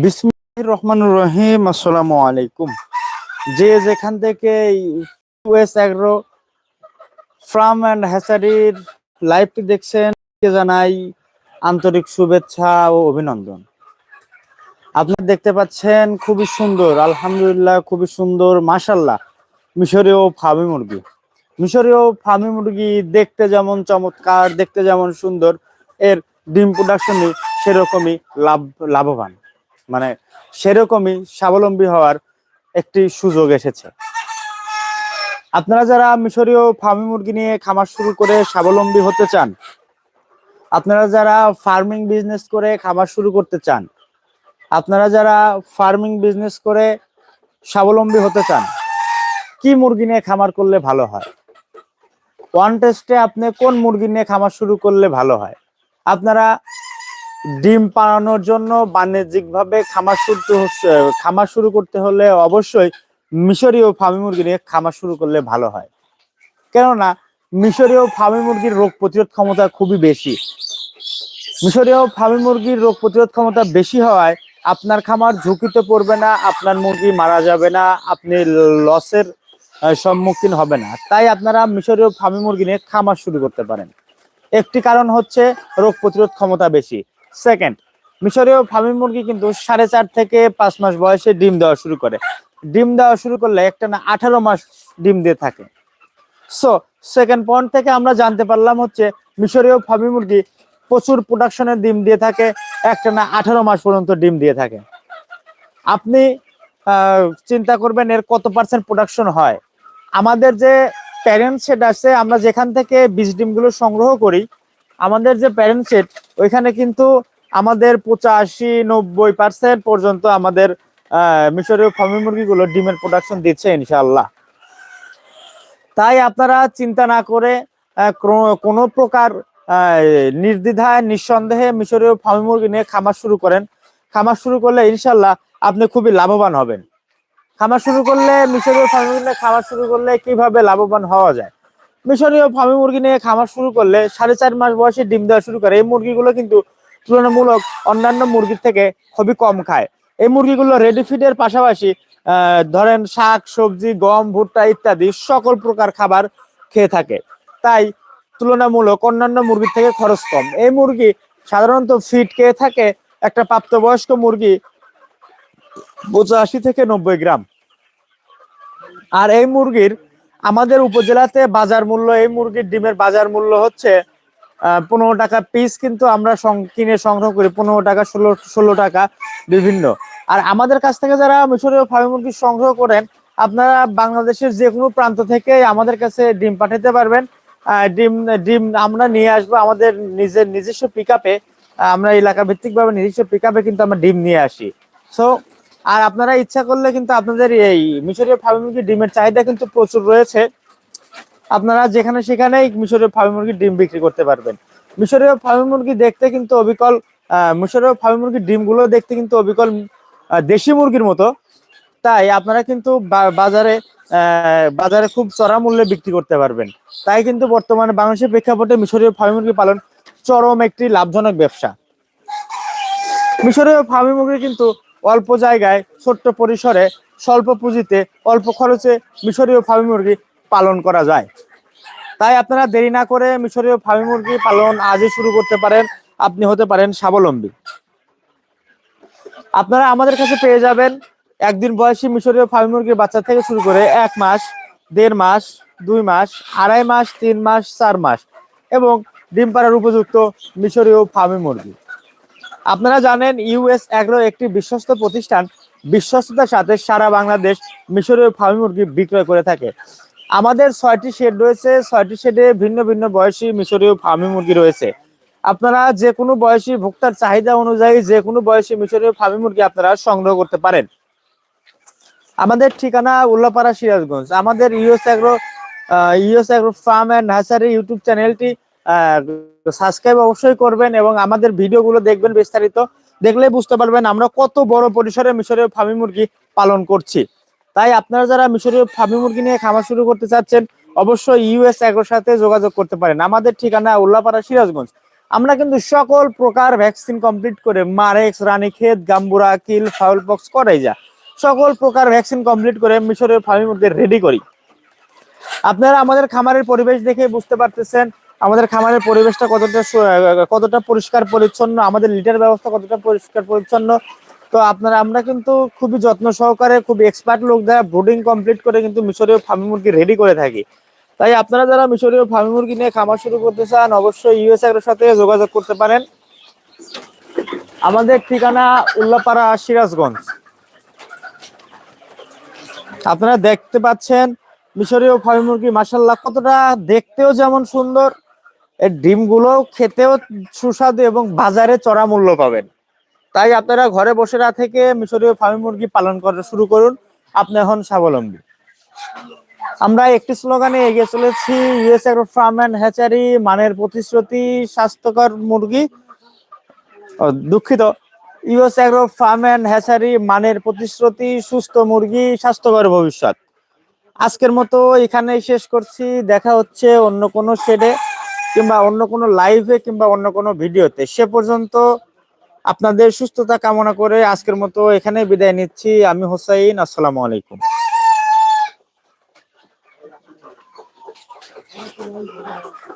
বিসমিল্লাহির রহমানুর রহিম, আসসালামু আলাইকুম। যে যেখান থেকে ইউএস অ্যাগ্রো ফার্ম অ্যান্ড হ্যাচারির লাইভটি দেখছেন জানাই আন্তরিক শুভেচ্ছা ও অভিনন্দন। আপনারা দেখতে পাচ্ছেন, খুবই সুন্দর, আলহামদুলিল্লাহ খুবই সুন্দর মাশাল্লাহ মিশরীয় ফার্মি মুরগি। মিশরীয় ফার্মি মুরগি দেখতে যেমন চমৎকার, দেখতে যেমন সুন্দর, এর ডিম প্রোডাকশনই সেরকমই লাভ, লাভবান। মানে সেরকমই স্বাবলম্বী হওয়ার একটি সুযোগ এসেছে। আপনারা যারা মিশরীয় ফার্মি মুরগি নিয়ে খামার শুরু করে স্বাবলম্বী হতে চান, আপনারা যারা ফার্মিং বিজনেস করে খামার শুরু করতে চান, আপনারা যারা ফার্মিং বিজনেস করে স্বাবলম্বী হতে চান, কি মুরগি নিয়ে খামার করলে ভালো হয়? ওয়ান টেস্টে আপনি কোন মুরগি নিয়ে খামার শুরু করলে ভালো হয়? আপনারা ডিম পাড়ানোর জন্য বাণিজ্যিকভাবে খামার শুরু খামার শুরু করতে হলে অবশ্যই মিশরীয় ফার্মি মুরগি নিয়ে খামার শুরু করলে ভালো হয়। কেননা মিশরীয় ফার্মি মুরগির রোগ প্রতিরোধ ক্ষমতা খুবই বেশি। মিশরীয় ফার্মি মুরগির রোগ প্রতিরোধ ক্ষমতা বেশি হওয়ায় আপনার খামার ঝুঁকিতে পড়বে না, আপনার মুরগি মারা যাবে না, আপনি লসের সম্মুখীন হবে না। তাই আপনারা মিশরীয় ফার্মি মুরগি নিয়ে খামার শুরু করতে পারেন। একটি কারণ হচ্ছে রোগ প্রতিরোধ ক্ষমতা বেশি। সেকেন্ড। মিশরীয় ফার্মি মুরগি কিন্তু সাড়ে চার থেকে পাঁচ মাস বয়সে ডিম দেওয়া শুরু করে। ডিম দেওয়া শুরু করলে একটা না আঠারো মাস ডিম দিয়ে থাকে। সো সেকেন্ড পয়েন্ট থেকে আমরা জানতে পারলাম হচ্ছে মিশরীয় ফার্মি মুরগি প্রচুর প্রোডাকশনের ডিম দিয়ে থাকে, একটা না আঠারো মাস পর্যন্ত ডিম দিয়ে থাকে। আপনি চিন্তা করবেন এর কত পার্সেন্ট প্রোডাকশন হয়। আমাদের যে প্যারেন্ট সেট আছে, আমরা যেখান থেকে বীজ ডিমগুলো সংগ্রহ করি আমাদের যে প্যারেন্ট সেট ওইখানে কিন্তু আমাদের পঁচাশি, নব্বই পার্সেন্ট পর্যন্ত আমাদের মিশরীয় ফার্মি মুরগিগুলো ডিমের প্রোডাকশন দিচ্ছে ইনশাল্লাহ তাই আপনারা চিন্তা না করে কোনো প্রকার নির্দ্বিধায়, নিঃসন্দেহে মিশরীয় ফার্মি মুরগি নিয়ে খামার শুরু করেন। খামার শুরু করলে ইনশাল্লাহ আপনি খুবই লাভবান হবেন। খামার শুরু করলে, মিশরীয় ফার্মি মুরগি নিয়ে খামার শুরু করলে কীভাবে লাভবান হওয়া যায়? মিশরীয় ফার্মি মুরগি নিয়ে খামার শুরু করলে সাড়ে চার মাস বয়সে ডিম দেওয়া শুরু করে। এই মুরগিগুলো কিন্তু তুলনামূলক অন্যান্য মুরগির থেকে খুবই কম খায়। এই মুরগিগুলো রেডি ফিডের পাশাপাশি ধরেন শাক, সবজি, গম, ভুট্টা ইত্যাদি সকল প্রকার খাবার খেয়ে থাকে। তাই তুলনামূলক অন্যান্য মুরগির থেকে খরচ কম। এই মুরগি সাধারণত ফিট খেয়ে থাকে একটা প্রাপ্তবয়স্ক মুরগি পঁচাশি থেকে নব্বই গ্রাম। আর এই মুরগির আমাদের উপজেলাতে বাজার মূল্য, এই মুরগির ডিমের বাজার মূল্য হচ্ছে পনেরো টাকা পিস কিন্তু আমরা কিনে সংগ্রহ করি, পনেরো টাকা, ষোলো ষোলো টাকা বিভিন্ন। আর আমাদের কাছ থেকে যারা মিশরীয় ফার্মি মুরগি সংগ্রহ করেন, আপনারা বাংলাদেশের যে কোনো প্রান্ত থেকে আমাদের কাছে ডিম পাঠাতে পারবেন। ডিম ডিম আমরা নিয়ে আসব আমাদের নিজের নিজস্ব পিক আমরা এলাকা ভিত্তিক ভাবে নিজস্ব পিক কিন্তু আমরা ডিম নিয়ে আসি। সো আর আপনারা ইচ্ছা করলে কিন্তু আপনাদের এই মিশরীয় ফার্মি মুরগির ডিমের চাহিদা কিন্তু প্রচুর রয়েছে। আপনারা যেখানে সেখানেই মিশরীয় ফার্মি মুরগির ডিম বিক্রি করতে পারবেন। মিশরীয় ফার্মি মুরগি দেখতে কিন্তু অবিকল মিশরীয় ফার্মি মুরগির ডিমগুলো দেখতে কিন্তু অবিকল দেশি মুরগির মতো। তাই আপনারা কিন্তু বাজারে বাজারে খুব চড়া মূল্যে বিক্রি করতে পারবেন। তাই কিন্তু বর্তমানে বাংলাদেশের প্রেক্ষাপটে মিশরীয় ফার্মি মুরগি পালন চরম একটি লাভজনক ব্যবসা। মিশরীয় ফার্মি মুরগি কিন্তু অল্প জায়গায়, ছোট্ট পরিসরে, স্বল্প পুঁজিতে, অল্প খরচে মিশরীয় ফার্মি মুরগি পালন করা যায়। তাই আপনারা দেরি না করে মিশরীয় ফার্মি মুরগি পালন আজই শুরু করতে পারেন। আপনি হতে পারেন স্বাবলম্বী। আপনারা আমাদের কাছে পেয়ে যাবেন একদিন বয়সী মিশরীয় ফার্মি মুরগির বাচ্চা থেকে শুরু করে এক মাস, দেড় মাস, দুই মাস, আড়াই মাস, তিন মাস, চার মাস এবং ডিম পাড়ার উপযুক্ত মিশরীয় ফার্মি মুরগি। আপনারা জানেন ইউএস অ্যাগ্রো একটি বিশ্বস্ত প্রতিষ্ঠান। বিশ্বস্ততার সাথে সারা বাংলাদেশ মিশরীয় ফার্মি মুরগি বিক্রয় করে থাকে। আমাদের ছয়টি শেড রয়েছে। ছয়টি শেডে ভিন্ন ভিন্ন বয়সী মিশরীয় ফার্মি মুরগি রয়েছে। আপনারা যে কোনো বয়সী ভোক্তার চাহিদা অনুযায়ী যে কোনো বয়সী মিশরীয় ফার্মি মুরগি আপনারা সংগ্রহ করতে পারেন। আমাদের ঠিকানা উল্লাপাড়া সিরাজগঞ্জ। আমাদের US agro US agro farm and nursery YouTube চ্যানেলটি সাবস্ক্রাইব অবশ্যই করবেন এবং আমাদের ভিডিওগুলো দেখবেন বিস্তারিত। দেখলে বুঝতে পারবেন আমরা কত বড় পরিসরে মিশরীয় ফার্মি মুরগি পালন করছি। তাই আপনারা যারা মিশরীয় ফার্মি মুরগি নিয়ে খামার শুরু করতে চাচ্ছেন, অবশ্যই ইউএস অ্যাগ্রোর সাথে যোগাযোগ করতে পারেন। আমাদের ঠিকানা উল্লাপাড়া সিরাজগঞ্জ। আমরা কিন্তু সকল প্রকার ভ্যাকসিন কমপ্লিট করে মারেক্স, রানীক্ষেত, গাম্বুরা, কিল, ফাউল পক্স করাই যা, সকল প্রকার ভ্যাকসিন কমপ্লিট করে মিশরের ফার্মের মুরগি রেডি করি। আপনারা আমাদের খামারের পরিবেশ দেখে বুঝতে পারতেছেন আমাদের খামারের পরিবেশটা কতটা কতটা পরিষ্কার পরিচ্ছন্ন, আমাদের লিটার ব্যবস্থা কতটা পরিষ্কার পরিচ্ছন্ন, তো আপনারা, আমরা কিন্তু খুবই যত্ন সহকারে খুব এক্সপার্ট লোক দ্বারা ব্রুডিং কমপ্লিট করে কিন্তু মিশরীয় ফার্মি মুরগি রেডি করে থাকি। তাই আপনারা যারা মিশরীয় ফার্মি মুরগি নিয়ে খামার শুরু করতে চান, অবশ্যই ইউএস এর সাথে যোগাযোগ করতে পারেন। আমাদের ঠিকানা উল্লাপাড়া সিরাজগঞ্জ। আপনারা দেখতে পাচ্ছেন, মিশরীয় ফার্মি মুরগি মাসাল্লাহ কতটা দেখতেও যেমন সুন্দর। এর ডিমগুলো খেতেও সুস্বাদু এবং বাজারে চড়া মূল্য পাবেন। তাই আপনারা ঘরে বসে না থেকে মিশরীয় ফার্মি মুরগি পালন করা শুরু করুন। আপনি এখন স্বাবলম্বী। আমরা একটি স্লোগানে এগিয়ে চলেছি US agro farm and hatchery মানের প্রতিশ্রুতি, স্বাস্থ্যকর মুরগি। দুঃখিত। US agro farm and hatchery মানের প্রতিশ্রুতি, সুস্থ মুরগি, স্বাস্থ্যকর ভবিষ্যৎ। আজকের মতো এখানেই শেষ করছি। দেখা হচ্ছে অন্য কোনো শেডে কিংবা অন্য কোনো লাইভে কিংবা অন্য কোনো ভিডিওতে সে পর্যন্ত আপনাদের সুস্থতা কামনা করে আজকের মতো এখানে বিদায় নিচ্ছি। আমি হোসাইন, আসসালামু আলাইকুম।